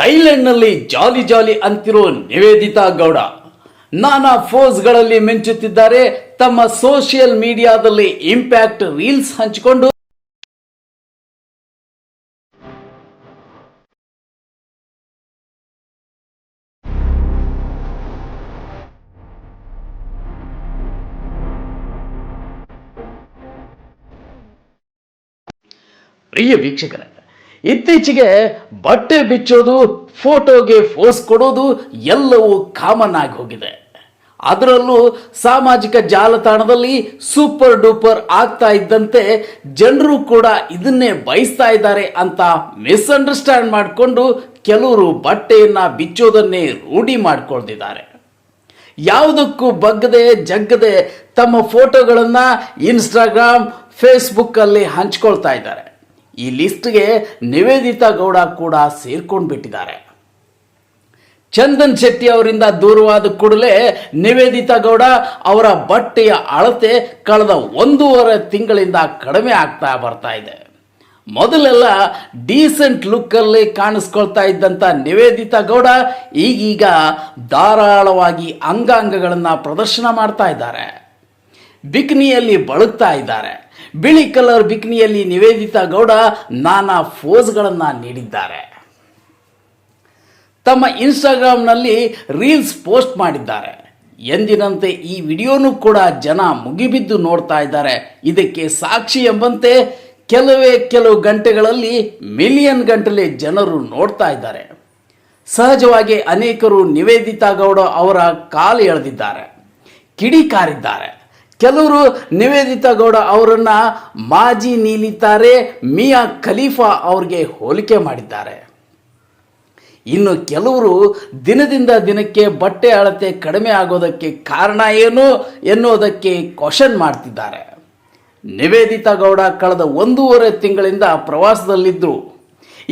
ಥೈಲ್ಯಾಂಡ್ನಲ್ಲಿ ಜಾಲಿ ಜಾಲಿ ಅಂತಿರೋ ನಿವೇದಿತಾ ಗೌಡ. ನಾನಾ ಫೋಸ್ಗಳಲ್ಲಿ ಮಿಂಚುತ್ತಿದ್ದಾರೆ. ತಮ್ಮ ಸೋಷಿಯಲ್ ಮೀಡಿಯಾದಲ್ಲಿ ಇಂಪ್ಯಾಕ್ಟ್ ರೀಲ್ಸ್ ಹಂಚಿಕೊಂಡು ಪ್ರಿಯ ವೀಕ್ಷಕರೇ ಇತ್ತೀಚೆಗೆ ಬಟ್ಟೆ ಬಿಚ್ಚೋದು, ಫೋಟೋಗೆ ಫೋಸ್ ಕೊಡೋದು ಎಲ್ಲವೂ ಕಾಮನ್ ಆಗಿ ಹೋಗಿದೆ. ಅದರಲ್ಲೂ ಸಾಮಾಜಿಕ ಜಾಲತಾಣದಲ್ಲಿ ಸೂಪರ್ ಡೂಪರ್ ಆಗ್ತಾ ಇದ್ದಂತೆ ಜನರು ಕೂಡ ಇದನ್ನೇ ಬಯಸ್ತಾ ಇದ್ದಾರೆ ಅಂತ ಮಿಸ್ಅಂಡರ್ಸ್ಟ್ಯಾಂಡ್ ಮಾಡಿಕೊಂಡು ಕೆಲವರು ಬಟ್ಟೆಯನ್ನ ಬಿಚ್ಚೋದನ್ನೇ ರೂಢಿ ಮಾಡಿಕೊಳ್ತಿದ್ದಾರೆ. ಯಾವುದಕ್ಕೂ ಬಗ್ಗದೆ ಜಗ್ಗದೆ ತಮ್ಮ ಫೋಟೋಗಳನ್ನು ಇನ್ಸ್ಟಾಗ್ರಾಮ್ ಫೇಸ್ಬುಕ್ಕಲ್ಲಿ ಹಂಚ್ಕೊಳ್ತಾ ಇದ್ದಾರೆ. ಈ ಲಿಸ್ಟ್ಗೆ ನಿವೇದಿತಾ ಗೌಡ ಕೂಡ ಸೇರ್ಕೊಂಡು ಬಿಟ್ಟಿದ್ದಾರೆ ಚಂದನ್ ಶೆಟ್ಟಿ ಅವರಿಂದ ದೂರವಾದ ಕೂಡಲೇ ನಿವೇದಿತಾ ಗೌಡ ಅವರ ಬಟ್ಟೆಯ ಅಳತೆ ಕಳೆದ ಒಂದೂವರೆ ತಿಂಗಳಿಂದ ಕಡಿಮೆ ಆಗ್ತಾ ಬರ್ತಾ ಇದೆ. ಮೊದಲೆಲ್ಲ ಡೀಸೆಂಟ್ ಲುಕ್ಕಲ್ಲಿ ಕಾಣಿಸ್ಕೊಳ್ತಾ ಇದ್ದಂಥ ನಿವೇದಿತಾ ಗೌಡ ಈಗೀಗ ಧಾರಾಳವಾಗಿ ಅಂಗಾಂಗಗಳನ್ನು ಪ್ರದರ್ಶನ ಮಾಡ್ತಾ ಇದ್ದಾರೆ. ಬಿಕ್ನಿಯಲ್ಲಿ ಬಳುಕ್ತಾ ಇದ್ದಾರೆ. ಬಿಳಿ ಕಲರ್ ಬಿಕ್ನಿಯಲ್ಲಿ ನಿವೇದಿತಾ ಗೌಡ ನಾನಾ ಫೋಸ್ಗಳನ್ನು ನೀಡಿದ್ದಾರೆ. ತಮ್ಮ ಇನ್ಸ್ಟಾಗ್ರಾಮ್ನಲ್ಲಿ ರೀಲ್ಸ್ ಪೋಸ್ಟ್ ಮಾಡಿದ್ದಾರೆ. ಎಂದಿನಂತೆ ಈ ವಿಡಿಯೋನು ಕೂಡ ಜನ ಮುಗಿಬಿದ್ದು ನೋಡ್ತಾ ಇದ್ದಾರೆ. ಇದಕ್ಕೆ ಸಾಕ್ಷಿ ಎಂಬಂತೆ ಕೆಲವೇ ಕೆಲವು ಗಂಟೆಗಳಲ್ಲಿ ಮಿಲಿಯನ್ ಗಂಟಲೆ ಜನರು ನೋಡ್ತಾ ಇದ್ದಾರೆ. ಸಹಜವಾಗಿ ಅನೇಕರು ನಿವೇದಿತಾ ಗೌಡ ಅವರ ಕಾಲು ಎಳೆದಿದ್ದಾರೆ. ಕಿಡಿಕಾರಿದ್ದಾರೆ. ಕೆಲವರು ನಿವೇದಿತಾ ಗೌಡ ಅವರನ್ನ ಮಾಜಿ ನೀಲಿತಾರೆ, ಮಿಯಾ ಖಲೀಫಾ ಅವ್ರಿಗೆ ಹೋಲಿಕೆ ಮಾಡಿದ್ದಾರೆ. ಇನ್ನು ಕೆಲವರು ದಿನದಿಂದ ದಿನಕ್ಕೆ ಬಟ್ಟೆ ಅಳತೆ ಕಡಿಮೆ ಆಗೋದಕ್ಕೆ ಕಾರಣ ಏನು ಎನ್ನುವುದಕ್ಕೆ ಕ್ವಶನ್ ಮಾಡ್ತಿದ್ದಾರೆ. ನಿವೇದಿತಾ ಗೌಡ ಕಳೆದ ಒಂದೂವರೆ ತಿಂಗಳಿಂದ ಪ್ರವಾಸದಲ್ಲಿದ್ದರು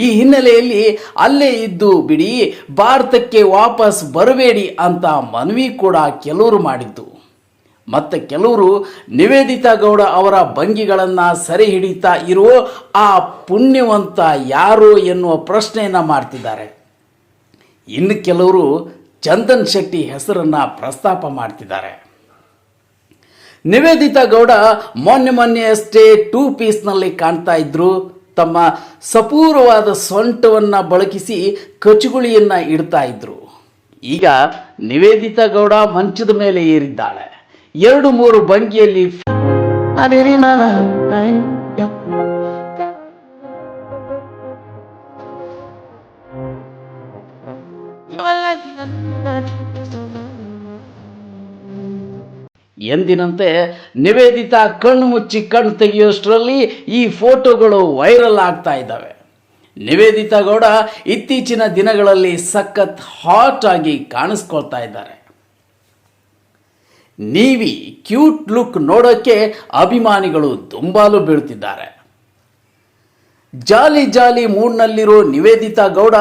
ಈ ಹಿನ್ನೆಲೆಯಲ್ಲಿ ಅಲ್ಲೇ ಇದ್ದು ಬಿಡಿ, ಭಾರತಕ್ಕೆ ವಾಪಸ್ ಬರಬೇಡಿ ಅಂತ ಮನವಿ ಕೂಡ ಕೆಲವರು ಮಾಡಿದ್ದು. ಮತ್ತೆ ಕೆಲವರು ನಿವೇದಿತಾ ಗೌಡ ಅವರ ಭಂಗಿಗಳನ್ನು ಸರಿ ಹಿಡಿತಾ ಇರೋ ಆ ಪುಣ್ಯವಂತ ಯಾರು ಎನ್ನುವ ಪ್ರಶ್ನೆಯನ್ನು ಮಾಡ್ತಿದ್ದಾರೆ. ಇನ್ನು ಕೆಲವರು ಚಂದನ್ ಶೆಟ್ಟಿ ಹೆಸರನ್ನು ಪ್ರಸ್ತಾಪ ಮಾಡ್ತಿದ್ದಾರೆ. ನಿವೇದಿತಾ ಗೌಡ ಮೊನ್ನೆ ಮೊನ್ನೆಯಷ್ಟೇ ಟೂ ಪೀಸ್ನಲ್ಲಿ ಕಾಣ್ತಾ ಇದ್ರು. ತಮ್ಮ ಸಪೂರವಾದ ಸೊಂಟವನ್ನು ಬಳಕಿಸಿ ಕಚುಗುಳಿಯನ್ನು ಇಡ್ತಾ ಇದ್ರು. ಈಗ ನಿವೇದಿತಾ ಗೌಡ ಮಂಚದ ಮೇಲೆ ಏರಿದ್ದಾಳೆ. ಎರಡು ಮೂರು ಭಂಗಿಯಲ್ಲಿ ಎಂದಿನಂತೆ ನಿವೇದಿತಾ ಕಣ್ಣು ಮುಚ್ಚಿ ಕಣ್ಣು ತೆಗೆಯುವಷ್ಟರಲ್ಲಿ ಈ ಫೋಟೋಗಳು ವೈರಲ್ ಆಗ್ತಾ ಇದ್ದಾವೆ. ನಿವೇದಿತಾ ಗೌಡ ಇತ್ತೀಚಿನ ದಿನಗಳಲ್ಲಿ ಸಖತ್ ಹಾಟ್ ಆಗಿ ಕಾಣಿಸ್ಕೊಳ್ತಾ ಇದ್ದಾರೆ. ನೀವಿ ಕ್ಯೂಟ್ ಲುಕ್ ನೋಡೋಕ್ಕೆ ಅಭಿಮಾನಿಗಳು ದುಂಬಾಲು ಬೀಳ್ತಿದ್ದಾರೆ. ಜಾಲಿ ಜಾಲಿ ಮೂಡ್ನಲ್ಲಿರೋ ನಿವೇದಿತಾ ಗೌಡ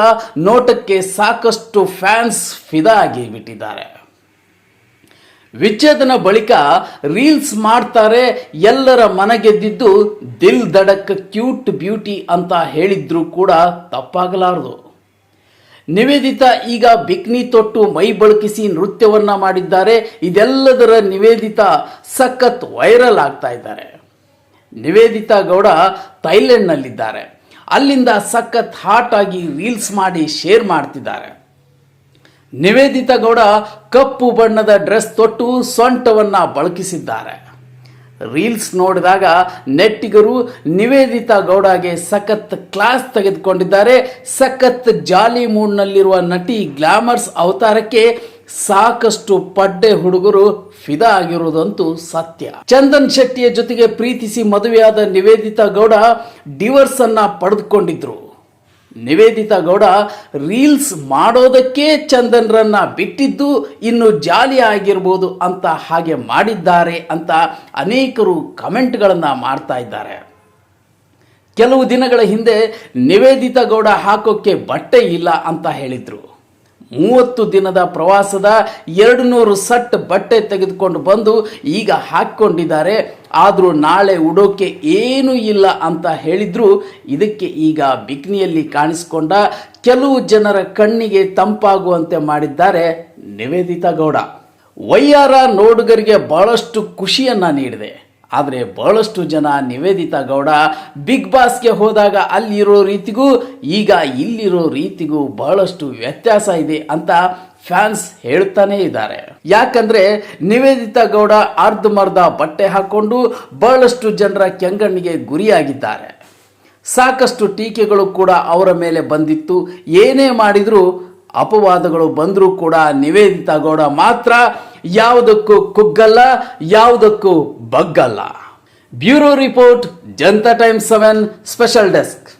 ನೋಟಕ್ಕೆ ಸಾಕಷ್ಟು ಫ್ಯಾನ್ಸ್ ಫಿದಾ ಆಗಿ ಬಿಟ್ಟಿದ್ದಾರೆ ವಿಚ್ಛೇದನ ಬಳಿಕ ರೀಲ್ಸ್ ಮಾಡ್ತಾರೆ ಎಲ್ಲರ ಮನಗೆದ್ದಿದ್ದು ದಿಲ್ ದಡಕ್ ಕ್ಯೂಟ್ ಬ್ಯೂಟಿ ಅಂತ ಹೇಳಿದ್ರು ಕೂಡ ತಪ್ಪಾಗಲಾರದು. ನಿವೇದಿತಾ ಈಗ ಬಿಕ್ನಿ ತೊಟ್ಟು ಮೈ ಬಳಕಿಸಿ ನೃತ್ಯವನ್ನ ಮಾಡಿದ್ದಾರೆ. ಇದೆಲ್ಲದರ ನಿವೇದಿತ ಸಖತ್ ವೈರಲ್ ಆಗ್ತಾ ಇದ್ದಾರೆ. ನಿವೇದಿತಾ ಗೌಡ ಥೈಲ್ಯಾಂಡ್ನಲ್ಲಿದ್ದಾರೆ. ಅಲ್ಲಿಂದ ಸಖತ್ ಹಾಟ್ ಆಗಿ ರೀಲ್ಸ್ ಮಾಡಿ ಶೇರ್ ಮಾಡ್ತಿದ್ದಾರೆ. ನಿವೇದಿತಾ ಗೌಡ ಕಪ್ಪು ಬಣ್ಣದ ಡ್ರೆಸ್ ತೊಟ್ಟು ಸೊಂಟವನ್ನ ಬಳಕಿಸಿದ್ದಾರೆ. ರೀಲ್ಸ್ ನೋಡಿದಾಗ ನೆಟ್ಟಿಗರು ನಿವೇದಿತಾ ಗೌಡಗೆ ಸಖತ್ ಕ್ಲಾಸ್ ತೆಗೆದುಕೊಂಡಿದ್ದಾರೆ. ಸಖತ್ ಜಾಲಿ ಮೂಡ್ನಲ್ಲಿರುವ ನಟಿ ಗ್ಲಾಮರ್ಸ್ ಅವತಾರಕ್ಕೆ ಸಾಕಷ್ಟು ಪಡ್ಡೆ ಹುಡುಗರು ಫಿದಾ ಆಗಿರುವುದಂತೂ ಸತ್ಯ. ಚಂದನ್ ಶೆಟ್ಟಿಯ ಜೊತೆಗೆ ಪ್ರೀತಿಸಿ ಮದುವೆಯಾದ ನಿವೇದಿತಾ ಗೌಡ ಡಿವರ್ಸ್ ಅನ್ನ ಪಡೆದುಕೊಂಡಿದ್ರು. ನಿವೇದಿತಾ ಗೌಡ ರೀಲ್ಸ್ ಮಾಡೋದಕ್ಕೆ ಚಂದನ್ರನ್ನ ಬಿಟ್ಟಿದ್ದು ಇನ್ನು ಜಾಲಿ ಆಗಿರ್ಬೋದು ಅಂತ ಹಾಗೆ ಮಾಡಿದ್ದಾರೆ ಅಂತ ಅನೇಕರು ಕಮೆಂಟ್ಗಳನ್ನು ಮಾಡ್ತಾ ಇದ್ದಾರೆ. ಕೆಲವು ದಿನಗಳ ಹಿಂದೆ ನಿವೇದಿತಾ ಗೌಡ ಹಾಕೋಕ್ಕೆ ಬಟ್ಟೆ ಇಲ್ಲ ಅಂತ ಹೇಳಿದ್ರು. ಮೂವತ್ತು ದಿನದ ಪ್ರವಾಸದ ಎರಡು ನೂರು ಸಟ್ ಬಟ್ಟೆ ತೆಗೆದುಕೊಂಡು ಬಂದು ಈಗ ಹಾಕ್ಕೊಂಡಿದ್ದಾರೆ. ಆದರೂ ನಾಳೆ ಉಡೋಕೆ ಏನೂ ಇಲ್ಲ ಅಂತ ಹೇಳಿದ್ರು. ಇದಕ್ಕೆ ಈಗ ಬಿಕ್ನಿಯಲ್ಲಿ ಕಾಣಿಸಿಕೊಂಡ ಕೆಲವು ಜನರ ಕಣ್ಣಿಗೆ ತಂಪಾಗುವಂತೆ ಮಾಡಿದ್ದಾರೆ ನಿವೇದಿತಾ ಗೌಡ. ವೈಯಾರ ನೋಡುಗರಿಗೆ ಬಹಳಷ್ಟು ಖುಷಿಯನ್ನ ನೀಡಿದೆ. ಆದರೆ ಬಹಳಷ್ಟು ಜನ ನಿವೇದಿತಾ ಗೌಡ ಬಿಗ್ ಬಾಸ್ಗೆ ಹೋದಾಗ ಅಲ್ಲಿರೋ ರೀತಿಗೂ ಈಗ ಇಲ್ಲಿರೋ ರೀತಿಗೂ ಬಹಳಷ್ಟು ವ್ಯತ್ಯಾಸ ಇದೆ ಅಂತ ಫ್ಯಾನ್ಸ್ ಹೇಳ್ತಾನೆ ಇದ್ದಾರೆ. ಯಾಕಂದ್ರೆ ನಿವೇದಿತಾ ಗೌಡ ಅರ್ಧಮರ್ಧ ಬಟ್ಟೆ ಹಾಕೊಂಡು ಬಹಳಷ್ಟು ಜನರ ಕೆಂಗಣ್ಣಿಗೆ ಗುರಿಯಾಗಿದ್ದಾರೆ. ಸಾಕಷ್ಟು ಟೀಕೆಗಳು ಕೂಡ ಅವರ ಮೇಲೆ ಬಂದಿತ್ತು. ಏನೇ ಮಾಡಿದರೂ ಅಪವಾದಗಳು ಬಂದರೂ ಕೂಡ ನಿವೇದಿತಾ ಗೌಡ ಮಾತ್ರ ಯಾವುದಕ್ಕೂ ಕುಗ್ಗಲ್ಲ ಯಾವುದಕ್ಕೂ ಬಗ್ಗಲ್ಲ. Bureau report Janata time seven special desk.